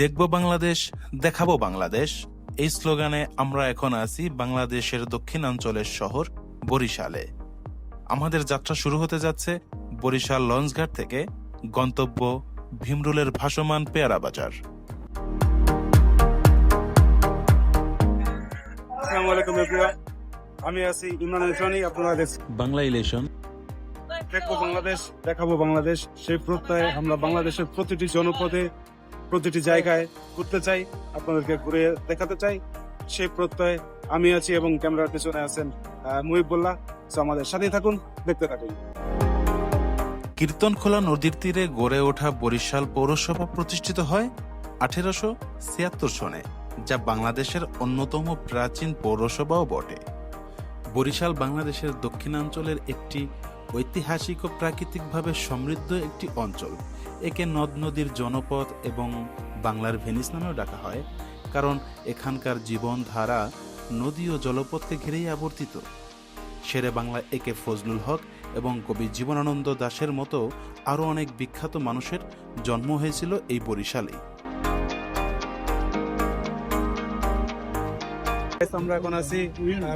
দেখব বাংলাদেশ দেখাবো বাংলাদেশ। এই স্লোগানে আমরা এখন আছি বাংলাদেশের দক্ষিণাঞ্চলের শহর বরিশালে। আমাদের যাত্রা শুরু হতে যাচ্ছে বরিশাল লঞ্চঘাট থেকে গন্তব্য ভীমরুলের ভাসমান পেয়ারা বাজার। আসসালামু আলাইকুম এভরিওয়ান আমি আছি ইমরান আপনারা দেখছেন বাংলা ইলেশন দেখব বাংলাদেশ দেখাবো বাংলাদেশ। সেই প্রত্যয়ে আমরা বাংলাদেশের প্রতিটি জনপদে প্রতিটি জায়গায় ঘুরতে চাই, আপনাদেরকে ঘুরে দেখাতে চাই। সেই প্রত্যয়ে আমি আছি এবং ক্যামেরার পেছনে আছেন মুহিবুল্লাহ। আমাদের সাথে থাকুন, দেখতে থাকুন। কীর্তনখোলা নদীর তীরে গড়ে ওঠা বরিশাল পৌরসভা প্রতিষ্ঠিত হয় আঠেরোশো ছিয়াত্তর সনে, যা বাংলাদেশের অন্যতম প্রাচীন পৌরসভাও বটে। বরিশাল বাংলাদেশের দক্ষিণাঞ্চলের একটি ঐতিহাসিক ও প্রাকৃতিকভাবে সমৃদ্ধ একটি অঞ্চল। একে নদ নদীর জনপদ এবং বাংলার ভেনিস নামেও ডাকা হয়, কারণ এখানকার জীবনধারা নদী ও জলপথকে ঘিরেই আবর্তিত। শেরে বাংলা একে ফজলুল হক এবং কবি জীবনানন্দ দাশের মতো আরও অনেক বিখ্যাত মানুষের জন্ম হয়েছিল এই বরিশালেই। আমরা এখন আছি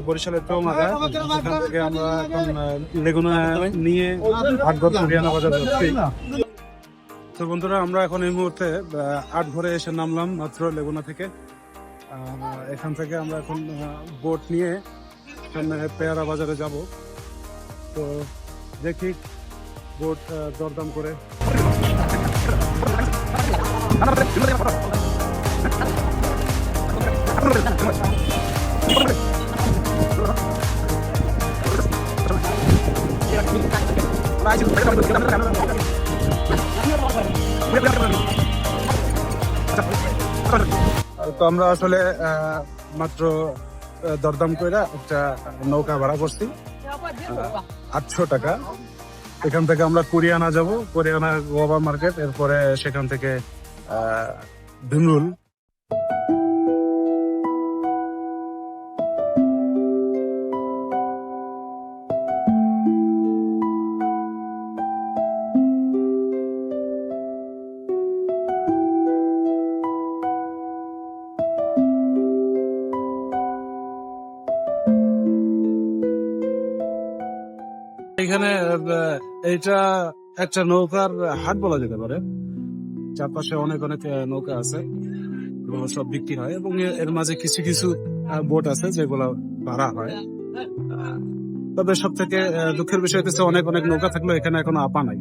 বরিশালের চৌমাথা এখান থেকে আমরা এখন লেগুনা নিয়ে ভাটঘর হরিয়ানা বাজার যাচ্ছি। তো বন্ধুরা, আমরা এখন এই মুহূর্তে আট ঘরে এসে নামলাম মাত্র লেগুনা থেকে। এখান থেকে আমরা এখন বোট নিয়ে সামনে পেয়ারা বাজারে যাব। তো দেখি বোট দরদাম করে। তো আমরা আসলে মাত্র দরদাম করে একটা নৌকা ভাড়া করছি। আটশো টাকা। এখান থেকে আমরা কোরিয়ানা যাব, কুরিয়ানা গোয়া মার্কেট, এরপরে সেখান থেকে ভিমরুল। এইটা একটা নৌকার হাট বলা যেতে পারে। চারপাশে অনেক অনেক নৌকা আছে সব বিক্রি হয়, এবং এর মাঝে কিছু কিছু বোট আছে যেগুলো ভাড়া হয়। তবে সব থেকে দুঃখের বিষয় হচ্ছে অনেক অনেক নৌকা থাকলেও এখানে এখনও আপা নাই।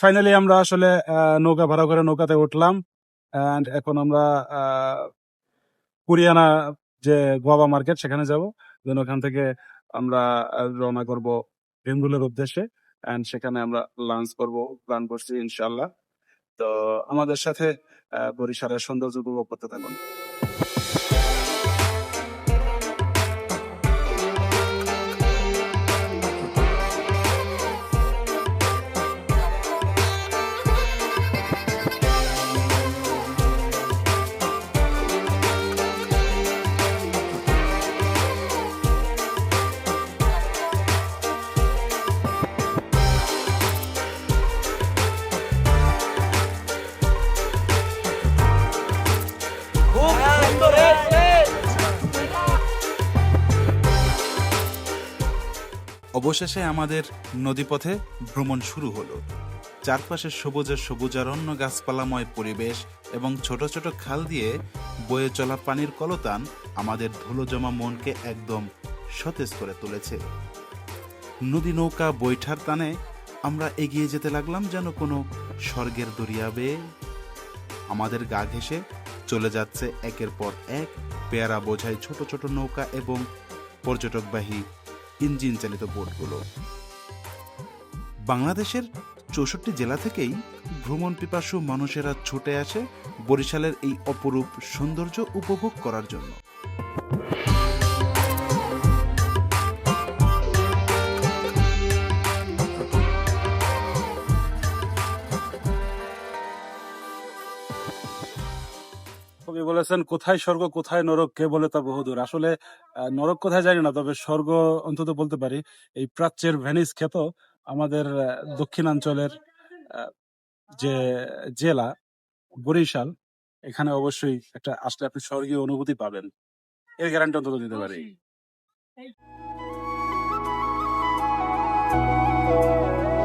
ফাইনালি আমরা আসলে নৌকা ভাড়া করে নৌকাতে উঠলাম এখন আমরা কুরিয়ানা যে গোয়াবা মার্কেট, সেখানে যাব। দেন ওখান থেকে আমরা রওনা করব বেঙ্গুলের উদ্দেশ্যে। অ্যান্ড সেখানে আমরা লাঞ্চ করব প্ল্যান করছি ইনশাল্লাহ তো আমাদের সাথে বরিশালের সৌন্দর্য উপভোগ করতে থাকুন। অবশেষে আমাদের নদীপথে ভ্রমণ শুরু হলো। চারপাশে সবুজের সবুজারণ্য গাছপালাময় পরিবেশ এবং ছোট ছোট খাল দিয়ে বয়ে চলা পানির কলতান আমাদের ধুলো জমা মনকে একদম সতেজ করে তুলেছে। নদী নৌকা বৈঠার টানে আমরা এগিয়ে যেতে লাগলাম যেন কোনো স্বর্গের দরিয়া বেয়ে আমাদের গা ঘেঁষে চলে যাচ্ছে একের পর এক পেয়ারা বোঝাই ছোট ছোট নৌকা এবং পর্যটকবাহী ইঞ্জিন চালিত বোটগুলো। বাংলাদেশের চৌষট্টি জেলা থেকেই ভ্রমণ পিপাসু মানুষেরা ছুটে আসে বরিশালের এই অপরূপ সৌন্দর্য উপভোগ করার জন্য। বলেছেন, কোথায় স্বর্গ, কোথায় নরক, কে বলে তা বহুদূর? আসলে নরক কোথায় জানি না, তবে স্বর্গ অন্তত বলতে পারি, এই প্রাচ্যের ভেনিস খ্যাত আমাদের দক্ষিণাঞ্চলের যে জেলা, বরিশাল, এখানে অবশ্যই একটা আসলে আপনি স্বর্গীয় অনুভূতি পাবেন। এর গ্যারান্টি অন্তত দিতে পারি। মহিবুল্লাহ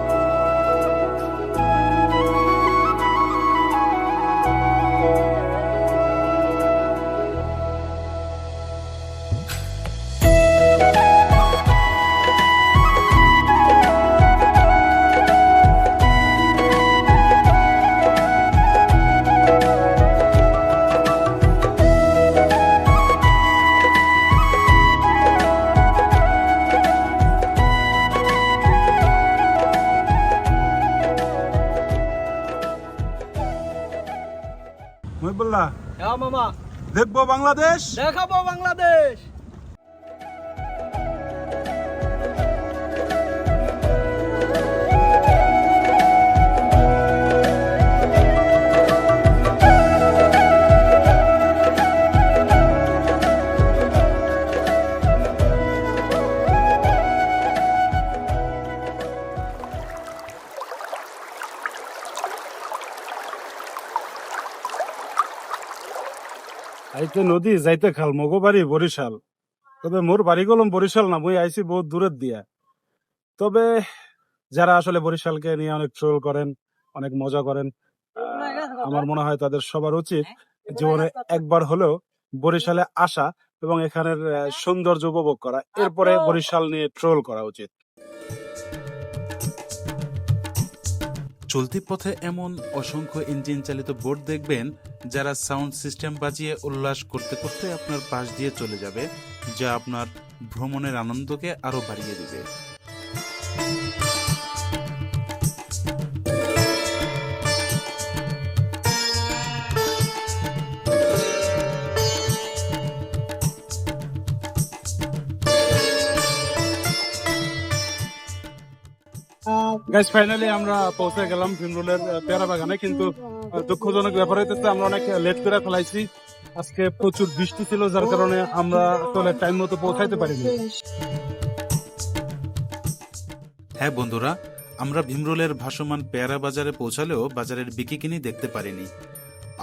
দেখব বাংলাদেশ। দেখাবো বাংলাদেশ। আইতে নদী যাইতে খাল মগো বাড়ি বরিশাল। তবে মোর বাড়ি গলম বরিশাল না মুই আইছি বহুত দূরের দিয়া। তবে যারা আসলে বরিশালকে নিয়ে অনেক ট্রোল করেন অনেক মজা করেন আমার মনে হয় তাদের সবার উচিত জীবনে একবার হলেও বরিশালে আসা এবং এখানের সৌন্দর্য উপভোগ করা। এরপরে বরিশাল নিয়ে ট্রোল করা উচিত। চলতি পথে এমন অসংখ্য ইঞ্জিন চালিত বোর্ড দেখবেন যারা সাউন্ড সিস্টেম বাজিয়ে উল্লাস করতে করতে আপনার পাশ দিয়ে চলে যাবে, যা আপনার ভ্রমণের আনন্দকে আরও বাড়িয়ে দিবে। গাইস ফাইনালি আমরা পৌঁছে গেলাম ভীমরুলের পেয়ারা বাগানে, কিন্তু দুঃখজনক ব্যাপার হইতেছে, আমরা অনেক লেট করে ফেলাইছি। আজকে প্রচুর বৃষ্টি ছিল, যার কারণে আমরা আসলে টাইম মতো পৌঁছাইতে পারিনি। হ্যাঁ বন্ধুরা, আমরা ভীমরুলের ভাসমান পেয়ারা বাজারে পৌঁছালেও বাজারের বিকিকিনি দেখতে পারিনি।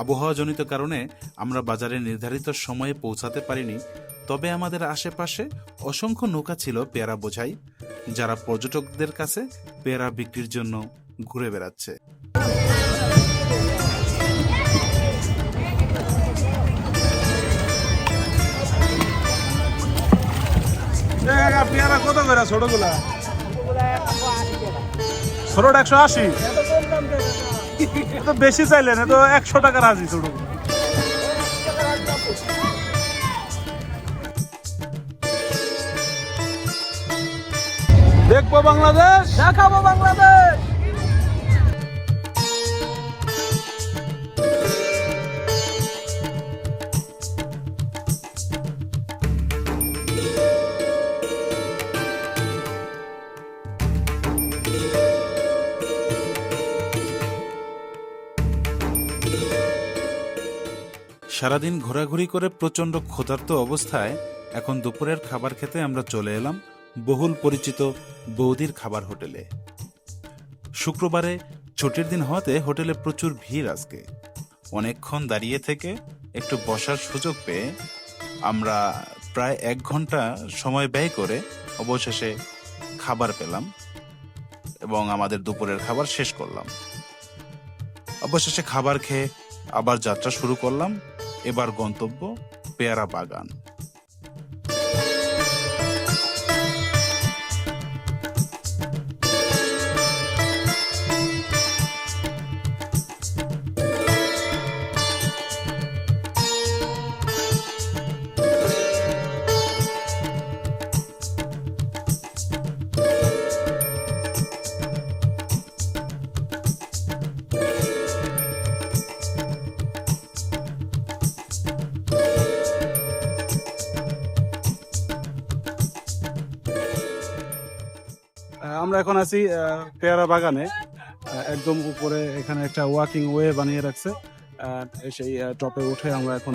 আবহাওয়াজনিত কারণে আমরা বাজারে নির্ধারিত সময়ে পৌঁছাতে পারিনি। তবে আমাদের আশেপাশে অসংখ্য নৌকা ছিল পেয়ারা বোঝাই। যারা পর্যটকদের কাছে পেয়ারা বিক্রির জন্য ঘুরে বেড়াচ্ছে। পেয়ারা কত করে ছোটগুলা ছোটটা একশো আশি? তো বেশি চাইলেন তো একশো টাকা রাজি ছোট দেখব বাংলাদেশ। দেখাবো বাংলাদেশ। সারাদিন ঘোরাঘুরি করে প্রচণ্ড ক্ষুধার্ত অবস্থায় এখন দুপুরের খাবার খেতে আমরা চলে এলাম বহুল পরিচিত বৌদির খাবার হোটেলে। শুক্রবারে ছুটির দিন হওয়াতে হোটেলে প্রচুর ভিড় আজকে। অনেকক্ষণ দাঁড়িয়ে থেকে একটু বসার সুযোগ পেয়ে আমরা প্রায় এক ঘণ্টা সময় ব্যয় করে অবশেষে খাবার পেলাম এবং আমাদের দুপুরের খাবার শেষ করলাম। অবশেষে খাবার খেয়ে আবার যাত্রা শুরু করলাম। এবার গন্তব্য পেয়ারা বাগান। এখন আছি পেয়ারা বাগানে। একদম উপরে এখানে একটা ওয়াকিং ওয়ে বানিয়ে রাখছে। সেই টপে উঠে আমরা এখন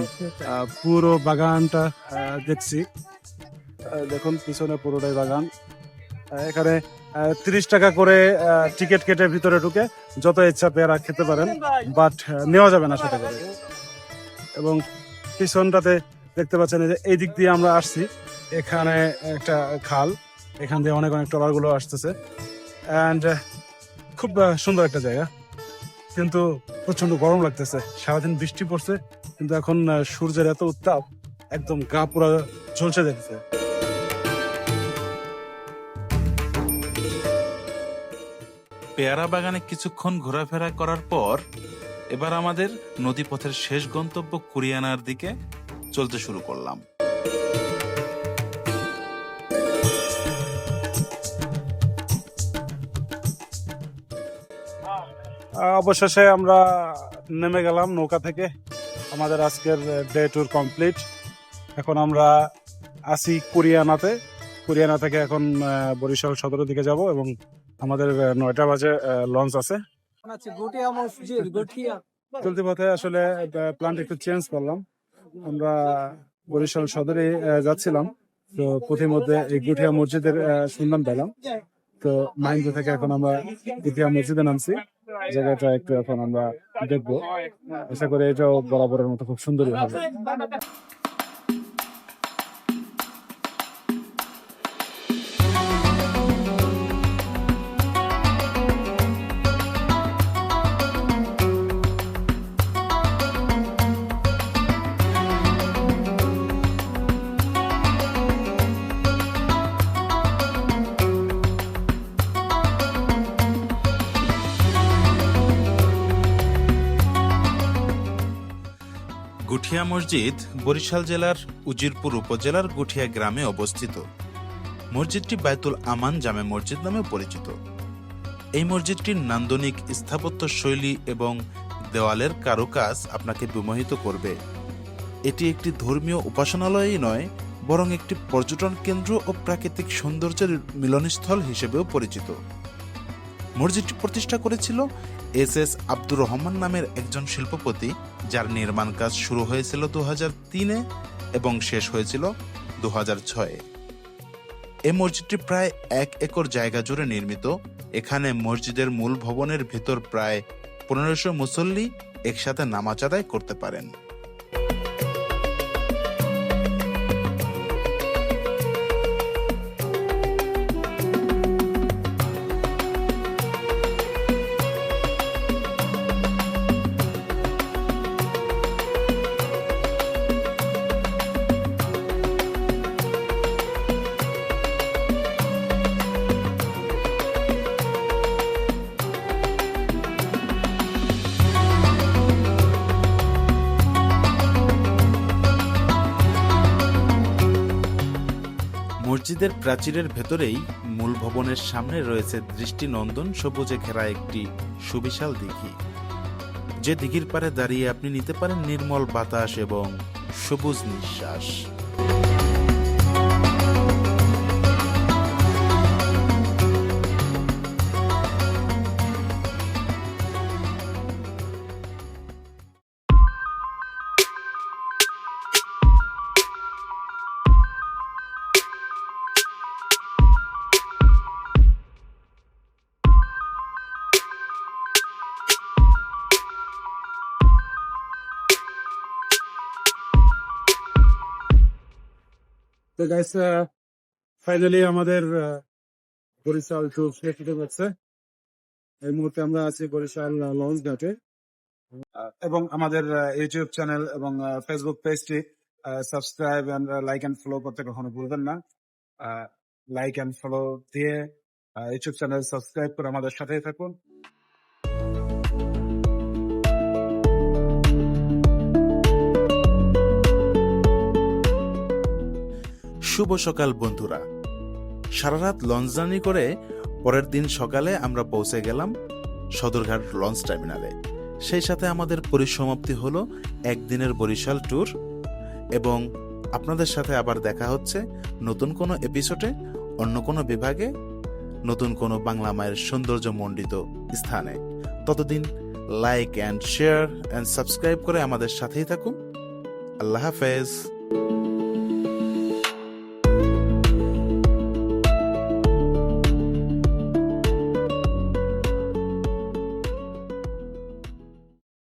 পুরো বাগানটা দেখছি। দেখুন, পিছনে পুরোটাই বাগান। এখানে তিরিশ টাকা করে টিকিট কেটে ভিতরে ঢুকে যত ইচ্ছা পেয়ারা খেতে পারেন, বাট নেওয়া যাবে না সেটা করে। এবং পিছনটাতে দেখতে পাচ্ছেন যে এই দিক দিয়ে আমরা আসছি। এখানে একটা খাল। এখান দিয়ে অনেক অনেক ট্রলারগুলো আসতেছে অ্যান্ড খুব সুন্দর একটা জায়গা। কিন্তু প্রচণ্ড গরম লাগতেছে। সারাদিন বৃষ্টি পড়ছে, কিন্তু এখন সূর্যের এত উত্তাপ, একদম গা পুরো ঝলসে দেখছে পেয়ারা বাগানে কিছুক্ষণ ঘোরাফেরা করার পর, এবার আমাদের নদীপথের শেষ গন্তব্য কুরিয়ানার দিকে চলতে শুরু করলাম। অবশেষে আমরা নেমে গেলাম নৌকা থেকে। আমাদের আজকের ডে ট্যুর কমপ্লিট এখন আমরা আসি কুরিয়ানাতে। কুরিয়ানা থেকে এখন বরিশাল সদরের দিকে যাব এবং আমাদের নয়টা বাজে লঞ্চ আছে। চলতি পথে আসলে প্ল্যানটা একটু চেঞ্জ করলাম। আমরা বরিশাল সদরে যাচ্ছিলাম। তো পথিমধ্যে এই গুঠিয়া মসজিদের সন্ধান পেলাম তো মাইন্ড থেকে এখন আমরা গুঠিয়া মসজিদে নামছি। জায়গাটা একটু এখন আমরা দেখব। আশা করি এটাও বরাবরের মতো খুব সুন্দরই হবে। গুঠিয়া মসজিদ বরিশাল জেলার উজিরপুর উপজেলার গুঠিয়া গ্রামে অবস্থিত। মসজিদটি বায়তুল আমান জামে মসজিদ নামে পরিচিত। এই মসজিদটির নান্দনিক স্থাপত্য শৈলী এবং দেওয়ালের কারুকাজ আপনাকে বিমোহিত করবে। এটি একটি ধর্মীয় উপাসনালয়ই নয়, বরং একটি পর্যটন কেন্দ্র ও প্রাকৃতিক সৌন্দর্যের মিলনস্থল হিসেবেও পরিচিত। মসজিদটি প্রতিষ্ঠা করেছিল এস এস আব্দুর রহমান নামের একজন শিল্পপতি, যার নির্মাণ কাজ শুরু হয়েছিল দু হাজার তিনে এবং শেষ হয়েছিল দু হাজার ছয়ে। এ মসজিদটি প্রায় এক একর জায়গা জুড়ে নির্মিত। এখানে মসজিদের মূল ভবনের ভেতর প্রায় পনেরোশো মুসল্লি একসাথে নামাজ আদায় করতে পারেন। মসজিদের প্রাচীরের ভেতরেই মূল ভবনের সামনে রয়েছে দৃষ্টিনন্দন সবুজে ঘেরা একটি সুবিশাল দিঘি। যে দিঘির পারে দাঁড়িয়ে আপনি নিতে পারেন নির্মল বাতাস এবং সবুজ নিঃশ্বাস। তো গাইস ফাইনালি আমাদের বরিশাল ট্যুর শেষ হতে যাচ্ছে। এই মুহূর্তে আমরা আছি বরিশাল লঞ্চ ঘাটে। এবং আমাদের ইউটিউব চ্যানেল এবং ফেসবুক পেজটি subscribe and like and follow করতে কখনো ভুলবেন না। লাইক এন্ড ফলো দিয়ে ইউটিউব চ্যানেল সাবস্ক্রাইব করে আমাদের সাথেই থাকুন। শুভ সকাল, বন্ধুরা। সারা রাত লঞ্চ জার্নি করে পরের দিন সকালে আমরা পৌঁছে গেলাম সদরঘাট লঞ্চ টার্মিনালে। সেই সাথে আমাদের পরিসমাপ্তি হলো একদিনের বরিশাল ট্যুর এবং আপনাদের সাথে আবার দেখা হচ্ছে নতুন কোনো এপিসোডে অন্য কোনো বিভাগে, নতুন কোনো বাংলা মায়ের সৌন্দর্য মণ্ডিত স্থানে। ততদিন like and share and subscribe করে আমাদের সাথেই থাকুন। আল্লাহ হাফেজ।